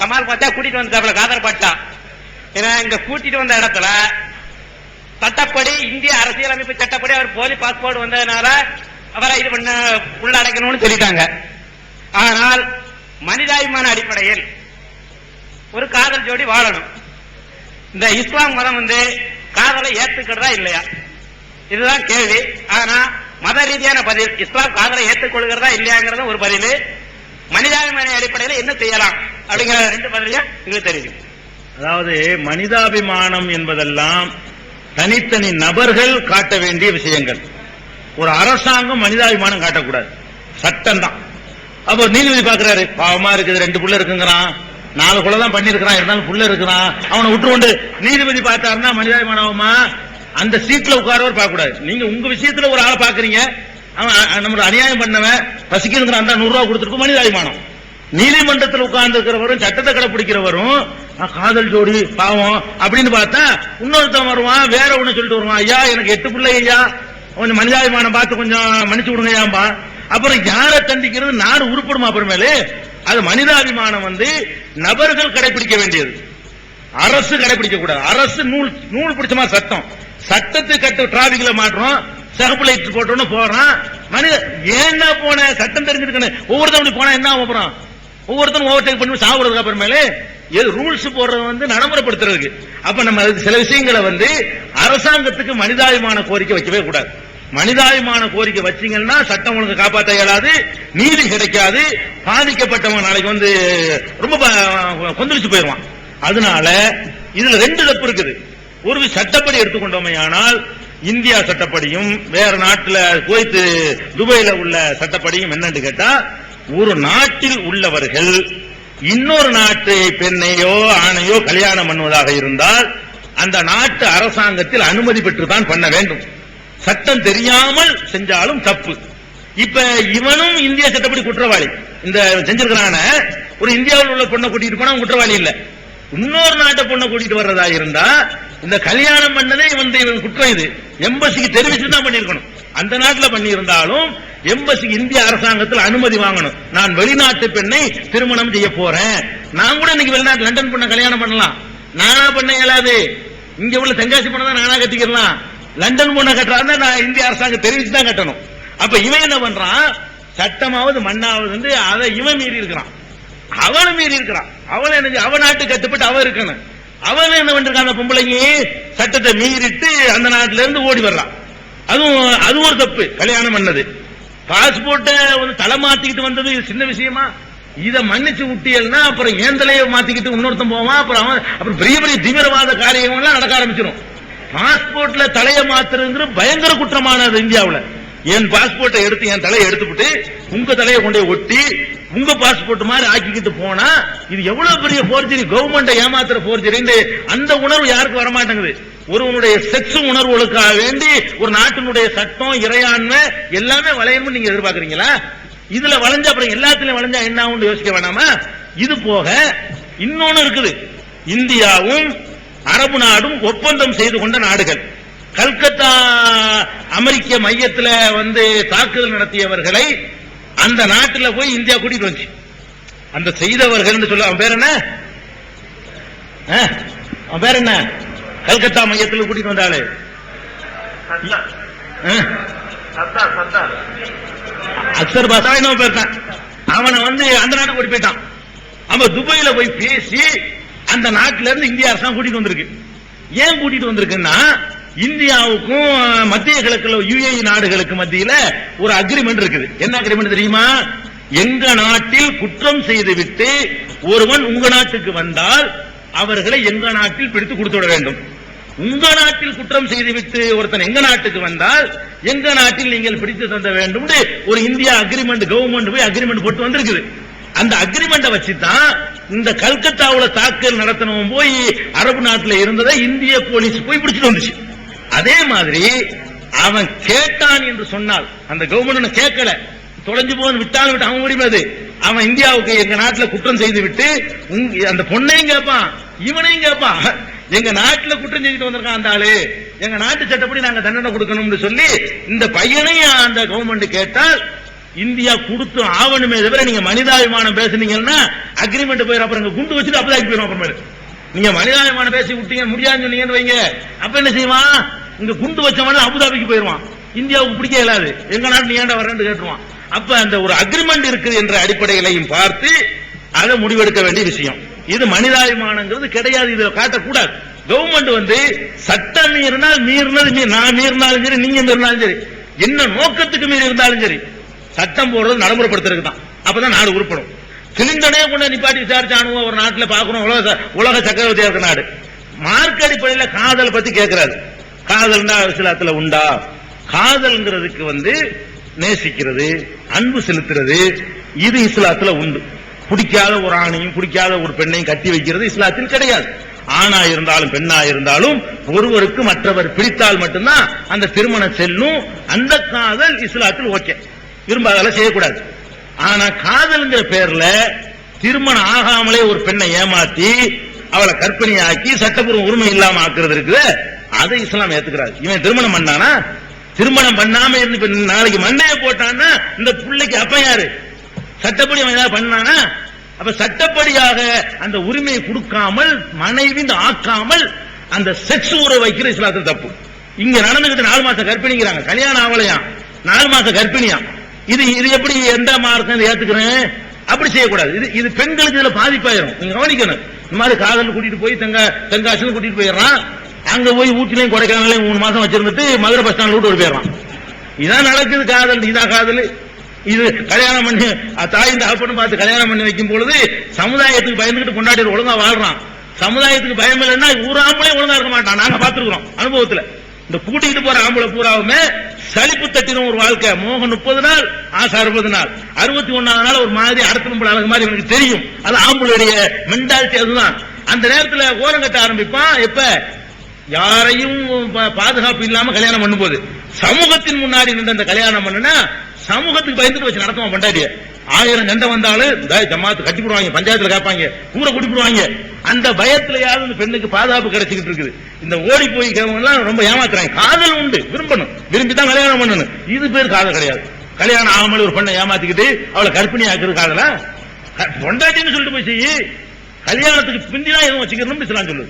கமால் பார்த்தா கூட்டிட்டு வந்தாப்புல காதர் பாட்டா. ஏன்னா இங்க கூட்டிட்டு வந்த இடத்துல சட்டப்படி இந்திய அரசியலமைப்பு சட்டப்படி அவர் போலி பாஸ்போர்ட் வந்ததுனால அவரை இது பண்ண உள்ளடக்கணும்னு சொல்லிட்டாங்க. ஆனால் மனிதாபிமான அடிப்படையில் ஒரு காதல் ஜோடி வாழணும். இந்த இஸ்லாம் மதம் வந்து காதலை ஏத்துக்கிறதா இல்லையா? இதுதான் கேள்வி. ஆனா மத ரீதியான பதில் இஸ்லாம் காதலை ஏற்றுக்கொள்கிறதா இல்லையாங்கிறது ஒரு பதில். மனிதாபிமான அடிப்படையில் என்ன செய்யலாம்? அப்படிங்கிற ரெண்டு பதிலையும் எங்களுக்கு தெரியும் அதாவது மனிதாபிமானம் என்பதெல்லாம் தனித்தனி நபர்கள் காட்ட வேண்டிய விஷயங்கள். ஒரு அரசாங்கம் மனிதாபிமானம் காட்டக்கூடாது. சட்டம் தான் அப்ப நீதிபதி பாக்குறாரு பாவமா இருக்குது ரெண்டு புள்ள இருக்குங்கிறான் நாலு குள்ள தான் பண்ணிருக்கிறான் இருந்தாலும் புள்ள இருக்கிறான் அவனை விட்டுக்கொண்டு நீதிபதி பார்த்தாருன்னா மனிதாபிமானமா அந்த சீட்ல உட்காரவர் பார்க்க கூடாது நீங்க உங்க விஷயத்துல ஒரு ஆளை பாக்குறீங்க அவன் அ- அநியாயம் பண்ணவன் பசிக்கிறதுங்கிற அந்த நூறு ரூபா கொடுத்துருக்கும் மனிதாபிமானம். நீதிமன்றத்தில் உட்கார்ந்து இருக்கிறவரும் சட்டத்தை கடைபிடிக்கிறவரும் காதல் ஜோடி பாவம் அப்படின்னு பார்த்தா இன்னொருத்தன் வருவான் வேற ஒண்ணு சொல்லிட்டு வருவான் ஐயா எனக்கு எட்டு பிள்ளை ஐயா கொஞ்சம் மனிதாபிமானம் பார்த்து கொஞ்சம் மன்னிச்சு விடுங்க ஐயாம்பா அப்புறம் யாரை தண்டிக்கிறது? நாடு உருப்படுமா அப்புறமேலே அது மனிதாபிமானம் வந்து நபர்கள் கடைபிடிக்க வேண்டியது. அரசு கடைபிடிக்க கூடாது அரசு நூல் நூல் பிடிச்சமா சட்டம். சட்டத்தை கட்டு டிராபிக்ல மாற்றோம் சகப்பு லைட் போட்டோன்னு போறான். மனித ஏன்னா போன சட்டம் தெரிஞ்சிருக்கணும் ஒவ்வொருத்தவனுக்கு போனா என்ன ஆகும் அப்புறம் ஒவ்வொருத்தரும் ஓவர்டேக் பண்ணி சாப்பிடுறதுக்கு அப்புறமேலே எது ரூல்ஸ் போடுறது வந்து நடைமுறைப்படுத்துறதுக்கு. அப்ப நம்ம அதுக்கு சில விஷயங்களை வந்து அரசாங்கத்துக்கு மனிதாபிமான கோரிக்கை வைக்கவே கூடாது. மனிதாபிமான கோரிக்கை வச்சீங்கன்னா சட்டம் ஒழுங்கு காப்பாற்ற இயலாது நீதி கிடைக்காது பாதிக்கப்பட்டவன் நாளைக்கு வந்து ரொம்ப கொந்தளிச்சு போயிடுவான். அதனால இதுல ரெண்டு தப்பு இருக்குது. ஒரு சட்டப்படி எடுத்துக்கொண்டோமே ஆனால் இந்தியா சட்டப்படியும் வேற நாட்டுல குவைத்து துபாயில உள்ள சட்டப்படியும் என்னன்னு கேட்டா ஒரு நாட்டில் உள்ளவர்கள் இன்னொரு நாட்டு பெண்ணையோ ஆணையோ கல்யாணம் பண்ணுவதாக இருந்தால் அந்த நாட்டு அரசாங்கத்தில் அனுமதி பெற்று தான் பண்ண வேண்டும். சட்டம் தெரியாமல் செஞ்சாலும் தப்பு. இப்ப இவனும் இந்திய சட்டப்படி குற்றவாளி. இந்த செஞ்சிருக்கிறான ஒரு இந்தியாவில் உள்ள பொண்ணை கூட்டிட்டு போனா குற்றவாளி இல்ல. இன்னொரு நாட்டை பொண்ணை கூட்டிட்டு வர்றதா இருந்தா இந்த கல்யாணம் பண்ணதே இவன் இவன் குற்றம் இது. எம்பசிக்கு தெரிவிச்சு தான் பண்ணிருக்கணும் அந்த நாட்டில் பண்ணியிருந்தாலும் எம்பசிக்கு இந்திய அரசாங்கத்தில் அனுமதி வாங்கணும். நான் வெளிநாட்டு பெண்ணை திருமணம் செய்ய போறேன். நான் கூட இன்னைக்கு வெளிநாட்டு லண்டன் பொண்ணை கல்யாணம் பண்ணலாம். நானா பண்ண இயலாது. இங்க உள்ள தென்காசி பொண்ணை தான் நானா கட்டிக்கலாம் லண்டன் பொண்ணை கட்டுறாருன்னா நான் இந்திய அரசாங்கம் தெரிவிச்சு தான் கட்டணும். அப்ப இவன் என்ன பண்றான்? சட்டமாவது மண்ணாவது வந்து அதை இவன் மீறி இருக்கிறான். அவனை மீறி இருக்கிறான். அவன் என்ன அவன் நாட்டு கட்டுப்பட்டு அவன் இருக்கணும். அவன் என்ன பண்றான் பொம்பளைங்க? சட்டத்தை மீறிட்டு அந்த நாட்டில இருந்து ஓடி வர்றான். அதுவும் அது ஒரு தப்பு. கல்யாணம் பண்ணது. பாஸ்போர்ட்டை வந்து தலை மாத்திக்கிட்டு வந்தது இது சின்ன விஷயமா? இதை மன்னிச்சு விட்டியல்னா அப்புறம் ஏன் தலையை மாத்திக்கிட்டு இன்னொருத்தன் போவான். அப்புறம் அவன் அப்புறம் பெரிய பெரிய தீவிரவாத காரியங்கள் எல்லாம் நடக்க ஆரம்பிச்சிடும் பாஸ்போர்ட்ல தலையை மாத்துறதுங்கிற பயங்கர குற்றமானது இந்தியாவில். என் பாஸ்போர்ட்டை எடுத்து என் தலையை எடுத்துவிட்டு உங்க தலையை கொண்டு போய் ஒட்டி உங்க பாஸ்போர்ட் மாதிரி ஆக்கிக்கிட்டு போனா இது எவ்வளவு பெரிய போர்ஜரி கவர்மெண்ட் ஏமாத்துற போர்ஜரின்னு அந்த உணர்வு யாருக்கு வரமாட்டேங்குது? ஒருவனுடைய செக்ஸ் உணர்வுகளுக்காக வேண்டி ஒரு நாட்டினுடைய சட்டம் இறையாண்மை எல்லாமே வளையணும்னு நீங்க எதிர்பார்க்கறீங்களா? இதுல வளைஞ்ச அப்புறம் எல்லாத்திலையும் வளைஞ்சா என்ன ஆகும் யோசிக்க வேணாமா? இது போக இன்னொன்னு இருக்குது. இந்தியாவும் அரபு நாடும் ஒப்பந்தம் செய்து கொண்ட நாடுகள். கல்கத்தா அமெரிக்க மையத்தில் வந்து தாக்குதல் நடத்தியவர்களை அந்த நாட்டுல போய் இந்தியா கூட்டிட்டு வந்துச்சு அந்த செய்தவர்கள் சொல்ல அவன் பேர் என்ன? அவன் பேர் என்ன? கல்கத்தா மையத்தில் கூட்டிட்டு வந்தாளு? அக்சர் பாஷா என்ன போயிருக்கான் அவனை வந்து அந்த நாட்டுக்கு கூட்டி போயிட்டான். அவன் துபாயில போய் பேசி அந்த நாட்டில இருந்து இந்திய அரசாங்கம் கூட்டிட்டு வந்திருக்கு. ஏன் கூட்டிட்டு வந்திருக்குன்னா இந்தியாவுக்கும் மத்திய கிழக்குல யுஏ நாடுகளுக்கு மத்தியில ஒரு அக்ரிமெண்ட் இருக்குது. என்ன அக்ரிமெண்ட் தெரியுமா? எங்க நாட்டில் குற்றம் செய்துவிட்டு ஒருவன் உங்க நாட்டுக்கு வந்தால் அவர்களை எங்க நாட்டில் பிடித்து கொடுத்து விட வேண்டும். உங்க நாட்டில் குற்றம் செய்துவிட்டு ஒருத்தன் எங்க நாட்டுக்கு வந்தால் எங்க நாட்டில் நீங்கள் பிடித்து தந்த வேண்டும் ஒரு இந்தியா அக்ரிமெண்ட் கவர்மெண்ட் போய் அக்ரிமெண்ட் போட்டு வந்திருக்குது. அந்த அக்ரிமெண்ட வச்சு தான் இந்த கல்கத்தாவுல தாக்குதல் நடத்தினவன் போய் அரபு நாட்டுல இருந்ததை இந்திய போலீஸ் போய் பிடிச்சிட்டு வந்துச்சு. அதே மாதிரி அவன் கேட்டான் என்று சொன்னால் அந்த கவர்மெண்ட் கேட்கல. தொலைஞ்சு போன்னு விட்டாலும் விட்டு அவன் முடியும் அது? அவன் இந்தியாவுக்கு எங்க நாட்டுல குற்றம் செய்து விட்டு அந்த பொண்ணையும் கேட்பான் இவனையும் கேட்பான். எங்க நாட்டுல குற்றம் செஞ்சுட்டு வந்திருக்கான் அந்த ஆளு. எங்க நாட்டு சட்டப்படி நாங்க தண்டனை கொடுக்கணும்னு சொல்லி இந்த பையனையும் அந்த கவர்மெண்ட் கேட்டால் இந்தியா கொடுத்து ஆவணுமே தவிர நீங்க மனிதாபிமானம் பேசுனீங்கன்னா அக்ரிமெண்ட் போயிடும் அப்புறம் குண்டு வச்சுட்டு அப்பதான் போயிடும் அப்புறமேட்டு நீங்க மனிதாபிமான பேசி விட்டீங்க முடியாதுன்னு சொன்னீங்கன்னு வைங்க. அப்ப என்ன செய்வான் இங்க குண்டு வச்சவன அபுதாபிக்கு போயிருவான். இந்தியாவுக்கு பிடிக்க இயலாது. எங்க நாட்டு நீ வரேன் வரேன்னு கேட்டுருவான். அப்ப அந்த ஒரு அக்ரிமெண்ட் இருக்குது என்ற அடிப்படையிலையும் பார்த்து அதை முடிவெடுக்க வேண்டிய விஷயம். இது மனிதாபிமானங்கிறது கிடையாது. இதை காட்டக்கூடாது. கவர்மெண்ட் வந்து சட்டம் மீறினால் மீறினது நான் மீறினாலும் சரி நீங்க மீறினாலும் சரி என்ன நோக்கத்துக்கு மீறி இருந்தாலும் சரி சட்டம் போடுறது நடைமுறைப்படுத்துறதுக்கு தான் அப்பதான் நாடு உருப்படும். சிலிண்டனே கொண்டு நிப்பாட்டி விசாரிச்சானுவோ ஒரு நாட்டில் பார்க்கணும். உலக உலக சக்கரவர்த்தியா இருக்க நாடு. மார்க் அடிப்படையில் காதல் பத்தி கேட்கிறாரு காதல்னா இஸ்லாத்துல உண்டா? காதல்ங்கிறதுக்கு வந்து நேசிக்கிறது அன்பு செலுத்துறது இது இஸ்லாத்துல உண்டு. பிடிக்காத ஒரு ஆணையும் பிடிக்காத ஒரு பெண்ணையும் கட்டி வைக்கிறது இஸ்லாத்தில் கிடையாது. ஆணா இருந்தாலும் பெண்ணா இருந்தாலும் ஒருவருக்கு மற்றவர் பிடித்தால் மட்டும்தான் அந்த திருமணம் செல்லும். அந்த காதல் இஸ்லாத்தில் ஓகே. விரும்பாதெல்லாம் செய்யக்கூடாது. ஆனா காதல்ங்கிற பேர்ல திருமணம் ஆகாமலே ஒரு பெண்ணை ஏமாத்தி அவளை கற்பனையாக்கி சட்டப்பூர்வ உரிமை இல்லாம ஆக்குறது இருக்குது. அதை இஸ்லாம் ஏத்துக்கிறாரு. இவன் திருமணம் பண்ணானா? திருமணம் பண்ணாம இருந்து நாளைக்கு மண்டையை போட்டான்னா இந்த பிள்ளைக்கு அப்ப யாரு? சட்டப்படி அவன் ஏதாவது பண்ணானா? அப்ப சட்டப்படியாக அந்த உரிமையை கொடுக்காமல் மனைவி ஆக்காமல் அந்த செக்ஸ் உறவு வைக்கிற இஸ்லாத்தில் தப்பு. இங்க நடந்துகிட்டு நாலு மாசம் கற்பிணிங்கிறாங்க கல்யாணம் ஆவலையாம் நாலு மாசம் கர்ப்பிணியாம். இது இது எப்படி எந்த மார்க்கம் இதை ஏத்துக்கிறேன் அப்படி செய்யக்கூடாது. இது இது பெண்களுக்கு இதுல பாதிப்பாயிரும். நீங்க கவனிக்கணும். இந்த மாதிரி காதல் கூட்டிட்டு போய் தங்க தெங்காசிலும் கூட்டிட்டு போயிடுறான். அங்க போய் ஊட்டிலையும் கொடைக்கானலையும் மூணு மாசம் வச்சிருந்துட்டு மதுரை பஸ் ஸ்டாண்ட் விட்டு போயிடுறான். இதான் நடக்குது காதல் இதான் காதல். இது கல்யாணம் பண்ணி தாயின் தகப்பன்னு பார்த்து கல்யாணம் பண்ணி வைக்கும் பொழுது சமுதாயத்துக்கு பயந்துகிட்டு கொண்டாடி ஒழுங்கா வாழ்றான். சமுதாயத்துக்கு பயம் இல்லைன்னா ஊராமலே ஒழுங்கா இருக்க மாட்டான். நாங்க பார்த்திருக்கிறோம் அனுபவத்துல. இந்த கூட்டிகிட்டு போற ஆம்பளை பூராவுமே சளிப்பு தட்டின ஒரு வாழ்க்கை. மோகம் முப்பது நாள் ஆசை அறுபது நாள். அறுபத்தி ஒன்னாவது நாள் ஒரு மாதிரி அடுத்த நம்பர் அழகு மாதிரி எனக்கு தெரியும். அது ஆம்பளுடைய மென்டாலிட்டி அதுதான். அந்த நேரத்தில் ஓரம் கட்ட ஆரம்பிப்பான். எப்ப? யாரையும் பாதுகாப்பு இல்லாம கல்யாணம் பண்ணும்போது. சமூகத்தின் முன்னாடி நின்று அந்த கல்யாணம் பண்ணுனா சமூகத்துக்கு பயந்துட்டு வச்சு நடத்துவான் பண்டாட்டிய. ஆயிரம் சண்டை வந்தாலும் ஜமாத்து கட்டி போடுவாங்க பஞ்சாயத்துல கேட்பாங்க ஊரை கூட்டி போடுவாங்க அந்த பயத்திலேயாவது இந்த பெண்ணுக்கு பாதுகாப்பு கிடைச்சிக்கிட்டு இருக்குது. இந்த ஓடி போய் எல்லாம் ரொம்ப ஏமாத்துறாங்க. காதல் உண்டு விரும்பணும். விரும்பி தான் கல்யாணம் பண்ணணும். இது பேர் காதல் கிடையாது. கல்யாணம் ஆகாமல் ஒரு பெண்ணை ஏமாத்திக்கிட்டு அவளை கற்பிணி ஆக்குறது காதலா? க- பொண்டாட்டின்னு சொல்லிட்டு போய் செய்யி கல்யாணத்துக்கு பிந்தினா எதுவும் வச்சுக்கணும்னு இஸ்லாம் சொல்லுது.